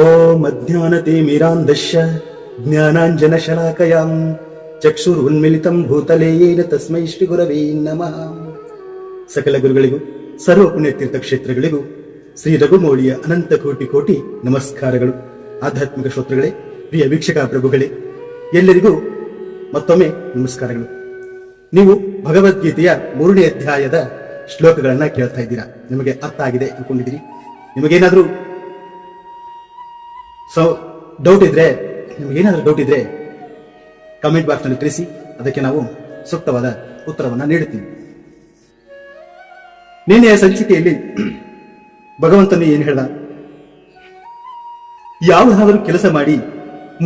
ಓಂ ಜ್ಞಾನಾಂಜನ ಶಲಾಕಯಾಂ ಚಕ್ಷುರುನ್ಮಿಲಿತಂ ಉನ್ಮಿಲಿತಂ ಭೂತಲೇಯೇನ ತಸ್ಮೈ ಶ್ರೀ ಗುರವೇ ನಮಃ ಸಕಲ ಗುರುಗಳಿಗೂ ಸರ್ವ ಪುಣ್ಯತೀರ್ಥ ಕ್ಷೇತ್ರಗಳಿಗೂ, ಶ್ರೀ ರಘುಮೌಳಿಯ ಅನಂತ ಕೋಟಿ ಕೋಟಿ ನಮಸ್ಕಾರಗಳು. ಆಧ್ಯಾತ್ಮಿಕ ಶ್ರೋತೃಗಳೇ, ಪ್ರಿಯ ವೀಕ್ಷಕ ಪ್ರಭುಗಳೇ, ಎಲ್ಲರಿಗೂ ಮತ್ತೊಮ್ಮೆ ನಮಸ್ಕಾರಗಳು. ನೀವು ಭಗವದ್ಗೀತೆಯ ಮೂರನೇ ಅಧ್ಯಾಯದ ಶ್ಲೋಕಗಳನ್ನ ಕೇಳ್ತಾ ಇದ್ದೀರಾ? ನಿಮಗೆ ಅರ್ಥ ಆಗಿದೆ ಅನ್ಕೊಂಡಿದ್ದೀರಿ? ನಿಮಗೇನಾದ್ರೂ ಸೊ ಡೌಟ್ ಇದ್ರೆ ನಿಮಗೇನಾದ್ರೂ ಡೌಟ್ ಇದ್ರೆ ಕಮೆಂಟ್ ಬಾಕ್ಸ್ನಲ್ಲಿ ತಿಳಿಸಿ, ಅದಕ್ಕೆ ನಾವು ಸೂಕ್ತವಾದ ಉತ್ತರವನ್ನು ನೀಡುತ್ತೀವಿ. ನಿನ್ನೆಯ ಸಂಚಿಕೆಯಲ್ಲಿ ಭಗವಂತನು ಏನು ಹೇಳ್ದ? ಯಾವುದಾದರೂ ಕೆಲಸ ಮಾಡಿ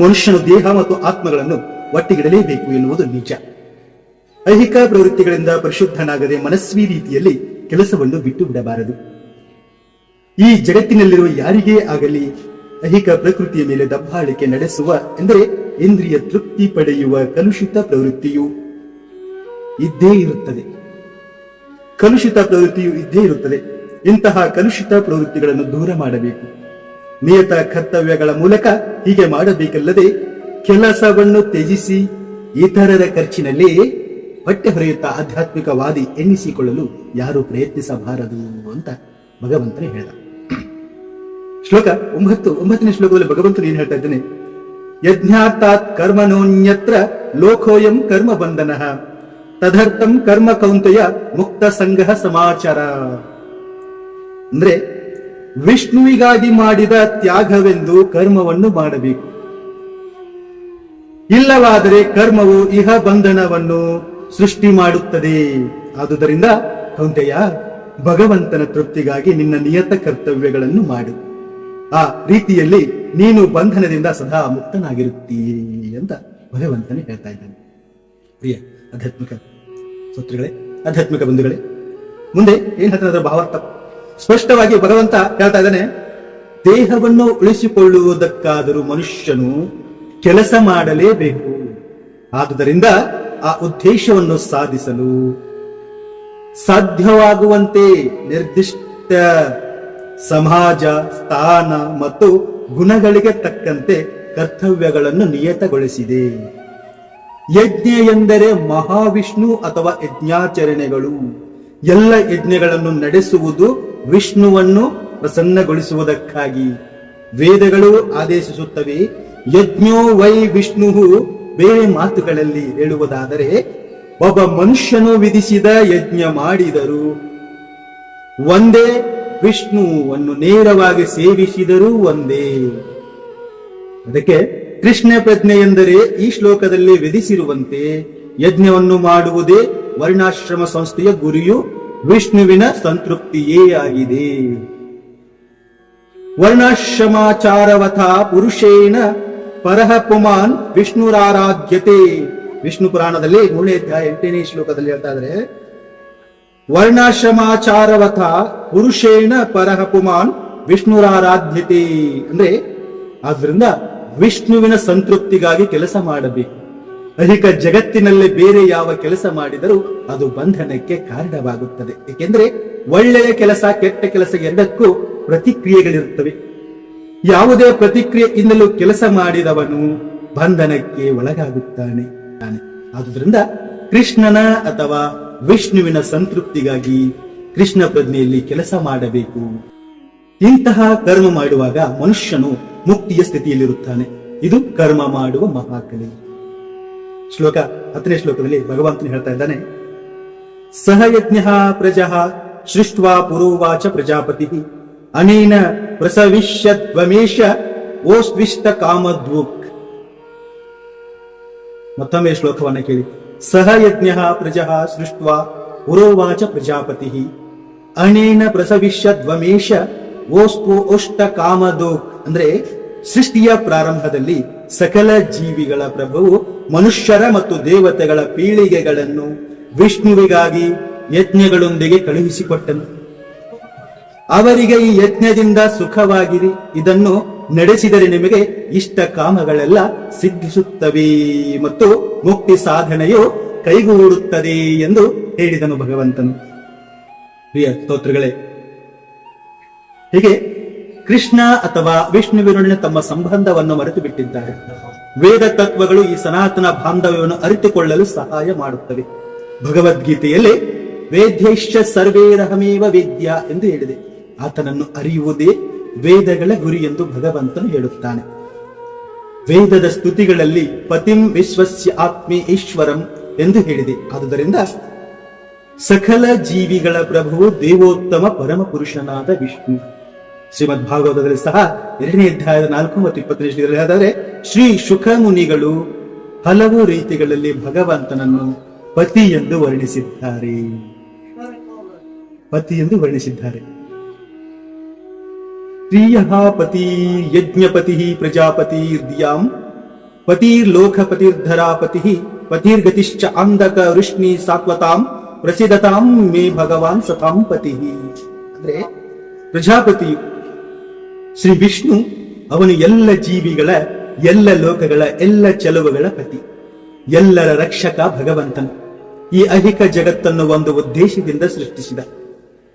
ಮನುಷ್ಯನ ದೇಹ ಮತ್ತು ಆತ್ಮಗಳನ್ನು ಒಟ್ಟಿಗಿಡಲೇಬೇಕು ಎನ್ನುವುದು ನಿಜ. ಐಹಿಕ ಪ್ರವೃತ್ತಿಗಳಿಂದ ಪರಿಶುದ್ಧನಾಗದೆ ಮನಸ್ವಿ ರೀತಿಯಲ್ಲಿ ಕೆಲಸವನ್ನು ಬಿಟ್ಟು ಬಿಡಬಾರದು. ಈ ಜಗತ್ತಿನಲ್ಲಿರುವ ಯಾರಿಗೇ ಆಗಲಿ ಐಹಿಕ ಪ್ರಕೃತಿಯ ಮೇಲೆ ದಬ್ಬಾಳಿಕೆ ನಡೆಸುವ ಎಂದರೆ ಇಂದ್ರಿಯ ತೃಪ್ತಿ ಪಡೆಯುವ ಕಲುಷಿತ ಪ್ರವೃತ್ತಿಯು ಇದ್ದೇ ಇರುತ್ತದೆ. ಕಲುಷಿತ ಪ್ರವೃತ್ತಿಯು ಇದ್ದೇ ಇರುತ್ತದೆ. ಇಂತಹ ಕಲುಷಿತ ಪ್ರವೃತ್ತಿಗಳನ್ನು ದೂರ ಮಾಡಬೇಕು. ನಿಯತ ಕರ್ತವ್ಯಗಳ ಮೂಲಕ ಹೀಗೆ ಮಾಡಬೇಕಲ್ಲದೆ, ಕೆಲಸವನ್ನು ತ್ಯಜಿಸಿ ಇತರರ ಖರ್ಚಿನಲ್ಲಿ ಹೊಟ್ಟೆ ಹೊರೆಯುತ್ತ ಆಧ್ಯಾತ್ಮಿಕವಾದಿ ಎನ್ನಿಸಿಕೊಳ್ಳಲು ಯಾರು ಪ್ರಯತ್ನಿಸಬಾರದು ಅಂತ ಭಗವಂತನೇ ಹೇಳಿದ. ಶ್ಲೋಕ ಒಂಬತ್ತು, ಒಂಬತ್ತನೇ ಶ್ಲೋಕದಲ್ಲಿ ಭಗವಂತನು ಏನ್ ಹೇಳ್ತಾ ಇದ್ದಾನೆ? ಯಜ್ಞಾರ್ಥಾತ್ ಕರ್ಮನೋನ್ಯತ್ರ ಲೋಕೋಯಂ ಕರ್ಮ ಬಂಧನ ತದರ್ಥಂ ಕರ್ಮ ಕೌಂತೆಯ ಮುಕ್ತ ಸಂಘ ಸಮಾಚಾರ. ಅಂದ್ರೆ ವಿಷ್ಣುವಿಗಾಗಿ ಮಾಡಿದ ತ್ಯಾಗವೆಂದು ಕರ್ಮವನ್ನು ಮಾಡಬೇಕು. ಇಲ್ಲವಾದರೆ ಕರ್ಮವು ಇಹ ಬಂಧನವನ್ನು ಸೃಷ್ಟಿ ಮಾಡುತ್ತದೆ. ಆದುದರಿಂದ ಕೌಂತೆಯ ಭಗವಂತನ ತೃಪ್ತಿಗಾಗಿ ನಿನ್ನ ನಿಯತ ಕರ್ತವ್ಯಗಳನ್ನು ಮಾಡು. ಆ ರೀತಿಯಲ್ಲಿ ನೀನು ಬಂಧನದಿಂದ ಸದಾ ಮುಕ್ತನಾಗಿರುತ್ತೀ ಅಂತ ಭಗವಂತನೇ ಹೇಳ್ತಾ ಇದ್ದಾನೆ. ಪ್ರಿಯ ಆಧ್ಯಾತ್ಮಿಕ ಸೂತ್ರಗಳೇ ಆಧ್ಯಾತ್ಮಿಕ ಬಂಧುಗಳೇ, ಮುಂದೆ ಏನ್ ಹೇಳ್ತಾರೆ ಭಾವಾರ್ಥ? ಸ್ಪಷ್ಟವಾಗಿ ಭಗವಂತ ಹೇಳ್ತಾ ಇದ್ದಾನೆ, ದೇಹವನ್ನು ಉಳಿಸಿಕೊಳ್ಳುವುದಕ್ಕಾದರೂ ಮನುಷ್ಯನು ಕೆಲಸ ಮಾಡಲೇಬೇಕು. ಆದುದರಿಂದ ಆ ಉದ್ದೇಶವನ್ನು ಸಾಧಿಸಲು ಸಾಧ್ಯವಾಗುವಂತೆ ನಿರ್ದಿಷ್ಟ ಸಮಾಜ, ಸ್ಥಾನ ಮತ್ತು ಗುಣಗಳಿಗೆ ತಕ್ಕಂತೆ ಕರ್ತವ್ಯಗಳನ್ನು ನಿಯತಗೊಳಿಸಿದೆ. ಯಜ್ಞ ಎಂದರೆ ಮಹಾವಿಷ್ಣು ಅಥವಾ ಯಜ್ಞಾಚರಣೆಗಳು. ಎಲ್ಲ ಯಜ್ಞಗಳನ್ನು ನಡೆಸುವುದು ವಿಷ್ಣುವನ್ನು ಪ್ರಸನ್ನಗೊಳಿಸುವುದಕ್ಕಾಗಿ. ವೇದಗಳು ಆದೇಶಿಸುತ್ತವೆ, ಯಜ್ಞೋ ವೈ ವಿಷ್ಣು ಬೇರೆ ಮಾತುಗಳಲ್ಲಿ ಹೇಳುವುದಾದರೆ, ಒಬ್ಬ ಮನುಷ್ಯನು ವಿಧಿಸಿದ ಯಜ್ಞ ಮಾಡಿದರು. ಒಂದೇ ವಿಷ್ಣುವನ್ನು ನೇರವಾಗಿ ಸೇವಿಸಿದರೂ ಒಂದೇ. ಅದಕ್ಕೆ ಕೃಷ್ಣ ಪ್ರಜ್ಞೆ ಎಂದರೆ ಈ ಶ್ಲೋಕದಲ್ಲಿ ವಿಧಿಸಿರುವಂತೆ ಯಜ್ಞವನ್ನು ಮಾಡುವುದೇ ವರ್ಣಾಶ್ರಮ ಸಂಸ್ಥೆಯ ಗುರಿಯು, ವಿಷ್ಣುವಿನ ಸಂತೃಪ್ತಿಯೇ ಆಗಿದೆ. ವರ್ಣಾಶ್ರಮಾಚಾರವಥ ಪುರುಷೇನ ಪರಹ ಪುಮಾನ್ ವಿಷ್ಣುರಾರಾಧ್ಯತೆ. ವಿಷ್ಣು ಪುರಾಣದಲ್ಲಿ ಮೂರನೇ ಅಧ್ಯಾಯ ಎಂಟನೇ ಶ್ಲೋಕದಲ್ಲಿ ಹೇಳ್ತಾ ಇದ್ರೆ ವರ್ಣಾಶ್ರಮಾಚಾರವಥ ಪುರುಷೇಣ ಪರಹ ಪುಮಾನ್ ವಿಷ್ಣುರಾರಾಧ್ಯತೆ. ಅಂದ್ರೆ ಆದ್ರಿಂದ ವಿಷ್ಣುವಿನ ಸಂತೃಪ್ತಿಗಾಗಿ ಕೆಲಸ ಮಾಡಬೇಕು. ಅಧಿಕ ಜಗತ್ತಿನಲ್ಲಿ ಬೇರೆ ಯಾವ ಕೆಲಸ ಮಾಡಿದರೂ ಅದು ಬಂಧನಕ್ಕೆ ಕಾರಣವಾಗುತ್ತದೆ. ಏಕೆಂದ್ರೆ ಒಳ್ಳೆಯ ಕೆಲಸ, ಕೆಟ್ಟ ಕೆಲಸ ಎರಡಕ್ಕೂ ಪ್ರತಿಕ್ರಿಯೆಗಳಿರುತ್ತವೆ. ಯಾವುದೇ ಪ್ರತಿಕ್ರಿಯೆಯಿಂದಲೂ ಕೆಲಸ ಮಾಡಿದವನು ಬಂಧನಕ್ಕೆ ಒಳಗಾಗುತ್ತಾನೆ. ತಾನೆ. ಆದುದರಿಂದ ಕೃಷ್ಣನ ಅಥವಾ ವಿಷ್ಣುವಿನ ಸಂತೃಪ್ತಿಗಾಗಿ ಕೃಷ್ಣ ಪ್ರಜ್ಞೆಯಲ್ಲಿ ಕೆಲಸ ಮಾಡಬೇಕು. ಇಂತಹ ಕರ್ಮ ಮಾಡುವಾಗ ಮನುಷ್ಯನು ಮುಕ್ತಿಯ ಸ್ಥಿತಿಯಲ್ಲಿರುತ್ತಾನೆ. ಇದು ಕರ್ಮ ಮಾಡುವ ಮಹಾಕಲೆ. ಶ್ಲೋಕ ಹತ್ತನೇ ಶ್ಲೋಕದಲ್ಲಿ ಭಗವಂತನು ಹೇಳ್ತಾ ಇದ್ದಾನೆ, ಸಹಯಜ್ಞ ಪ್ರಜಃ ಸೃಷ್ಟ್ವಾ ಪುರೋವಾಚ ಪ್ರಜಾಪತಿ ಅನೇನ ಪ್ರಸವಿಷ್ಯಮೇಶ ಓಸ್ವಿಷ್ಟ ಕಾಮದ್ವುಕ್. ಮತ್ತೊಮ್ಮೆ ಶ್ಲೋಕವನ್ನ ಕೇಳಿ. ಸಹಯಜ್ಞ ಪ್ರಜಃ ಸೃಷ್ಟ ಉರೋವಾಚ ಪ್ರಜಾಪತಿ. ಅನೇನ ಪ್ರಸವಿಷ್ಯದ್ವಮೇಶ ಓಸ್ಪು ಓಷ್ಟ ಕಾಮದೋ. ಅಂದ್ರೆ ಸೃಷ್ಟಿಯ ಪ್ರಾರಂಭದಲ್ಲಿ ಸಕಲ ಜೀವಿಗಳ ಪ್ರಭುವು ಮನುಷ್ಯರ ಮತ್ತು ದೇವತೆಗಳ ಪೀಳಿಗೆಗಳನ್ನು ವಿಷ್ಣುವಿಗಾಗಿ ಯಜ್ಞಗಳೊಂದಿಗೆ ಕಳುಹಿಸಿಕೊಟ್ಟನು. ಅವರಿಗೆ ಈ ಯಜ್ಞದಿಂದ ಸುಖವಾಗಿರಿ. ಇದನ್ನು ನಡೆಸಿದರೆ ನಿಮಗೆ ಇಷ್ಟ ಕಾಮಗಳೆಲ್ಲ ಸಿದ್ಧಿಸುತ್ತವೆ ಮತ್ತು ಮುಕ್ತಿ ಸಾಧನೆಯು ಕೈಗೂಡುತ್ತದೆ ಎಂದು ಹೇಳಿದನು ಭಗವಂತನು. ಪ್ರಿಯ ಸ್ತೋತ್ರಗಳೇ, ಹೀಗೆ ಕೃಷ್ಣ ಅಥವಾ ವಿಷ್ಣುವಿನೊಡನೆ ತಮ್ಮ ಸಂಬಂಧವನ್ನು ಮರೆತು ಬಿಟ್ಟಿದ್ದಾರೆ ವೇದ ತತ್ವಗಳು ಈ ಸನಾತನ ಬಾಂಧವ್ಯವನ್ನು ಅರಿತುಕೊಳ್ಳಲು ಸಹಾಯ ಮಾಡುತ್ತವೆ. ಭಗವದ್ಗೀತೆಯಲ್ಲಿ ವೇದ್ಯೈಶ್ಚ ಸರ್ವೇರಹಮೇವ ವೇದ್ಯ ಎಂದು ಹೇಳಿದೆ. ಆತನನ್ನು ಅರಿಯುವುದೇ ವೇದಗಳ ಗುರಿ ಎಂದು ಭಗವಂತನು ಹೇಳುತ್ತಾನೆ. ವೇದದ ಸ್ತುತಿಗಳಲ್ಲಿ ಪತಿಂ ವಿಶ್ವಸ್ಯ ಆತ್ಮಿ ಈಶ್ವರಂ ಎಂದು ಹೇಳಿದೆ. ಆದುದರಿಂದ ಸಕಲ ಜೀವಿಗಳ ಪ್ರಭುವು ದೇವೋತ್ತಮ ಪರಮ ಪುರುಷನಾದ ವಿಷ್ಣು. ಶ್ರೀಮದ್ ಭಾಗವತದಲ್ಲಿ ಸಹ ಎರಡನೇ ಅಧ್ಯಾಯದ ನಾಲ್ಕು ಮತ್ತು ಇಪ್ಪತ್ತನೇ ಶ್ಲೋಕದಲ್ಲಿ ಆದರೆ ಶ್ರೀ ಶುಖ ಮುನಿಗಳು ಹಲವು ರೀತಿಗಳಲ್ಲಿ ಭಗವಂತನನ್ನು ಪತಿ ಎಂದು ವರ್ಣಿಸಿದ್ದಾರೆ. ಪತಿ ಎಂದು ವರ್ಣಿಸಿದ್ದಾರೆ. ಯಜ್ಞಪತಿ ಪ್ರಜಾಪತಿ ದಿಯಾಂ ಪತಿರ್ಲೋಕಪತಿರ್ಧರಾಪತಿ ಪತಿರ್ಗತಿಶ್ಚ ಅಂಧಕ ವೃಷ್ಣಿ ಸಾತ್ವತಾಂ ಪ್ರಸಿದತಾಂ ಮೇ ಭಗವಾನ್ ಸತಾಂ ಪತಿ. ಅಂದ್ರೆ ಪ್ರಜಾಪತಿಯು ಶ್ರೀ ವಿಷ್ಣು ಅವನು ಎಲ್ಲ ಜೀವಿಗಳ, ಎಲ್ಲ ಲೋಕಗಳ, ಎಲ್ಲ ಚಲುವಗಳ ಪತಿ. ಎಲ್ಲರ ರಕ್ಷಕ ಭಗವಂತನು. ಈ ಅಹಿಕ ಜಗತ್ತನ್ನು ಒಂದು ಉದ್ದೇಶದಿಂದ ಸೃಷ್ಟಿಸಿದ.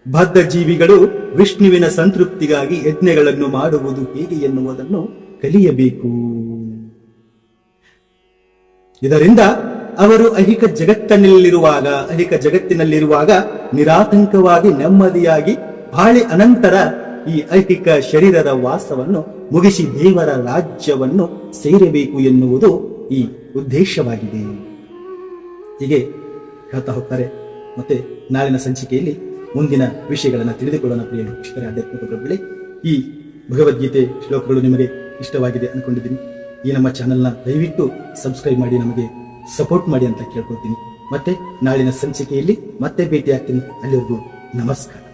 ಬದ್ಧ ಜೀವಿಗಳು ವಿಷ್ಣುವಿನ ಸಂತೃಪ್ತಿಗಾಗಿ ಯಜ್ಞಗಳನ್ನು ಮಾಡುವುದು ಹೇಗೆ ಎನ್ನುವುದನ್ನು ಕಲಿಯಬೇಕು. ಇದರಿಂದ ಅವರು ಅಹಿಕ ಜಗತ್ತಿನಲ್ಲಿರುವಾಗ ಅಹಿಕ ಜಗತ್ತಿನಲ್ಲಿರುವಾಗ ನಿರಾತಂಕವಾಗಿ, ನೆಮ್ಮದಿಯಾಗಿ ಬಾಳಿ ಅನಂತರ ಈ ಐಹಿಕ ಶರೀರದ ವಾಸವನ್ನು ಮುಗಿಸಿ ದೇವರ ರಾಜ್ಯವನ್ನು ಸೇರಬೇಕು ಎನ್ನುವುದು ಈ ಉದ್ದೇಶವಾಗಿದೆ. ಹೀಗೆ ಹೇಳ್ತಾ ಹೋಗ್ತಾರೆ. ಮತ್ತೆ ನಾಳಿನ ಸಂಚಿಕೆಯಲ್ಲಿ ಮುಂದಿನ ವಿಷಯಗಳನ್ನು ತಿಳಿದುಕೊಳ್ಳೋಣ ಪ್ರಿಯ ವೀಕ್ಷಕರೇ. ಆಧ್ಯಾತ್ಮಿಕ ಪ್ರಭುಗಳೇ, ಈ ಭಗವದ್ಗೀತೆ ಶ್ಲೋಕಗಳು ನಿಮಗೆ ಇಷ್ಟವಾಗಿದೆ ಅನ್ಕೊಂಡಿದ್ದೀನಿ. ಈ ನಮ್ಮ ಚಾನೆಲ್ನ ದಯವಿಟ್ಟು ಸಬ್ಸ್ಕ್ರೈಬ್ ಮಾಡಿ, ನಮಗೆ ಸಪೋರ್ಟ್ ಮಾಡಿ ಅಂತ ಕೇಳ್ಕೊಳ್ತೀನಿ. ಮತ್ತೆ ನಾಳಿನ ಸಂಚಿಕೆಯಲ್ಲಿ ಮತ್ತೆ ಭೇಟಿ ಆಗ್ತೀನಿ ಅಲ್ಲಿವರೆಗೂ ನಮಸ್ಕಾರ.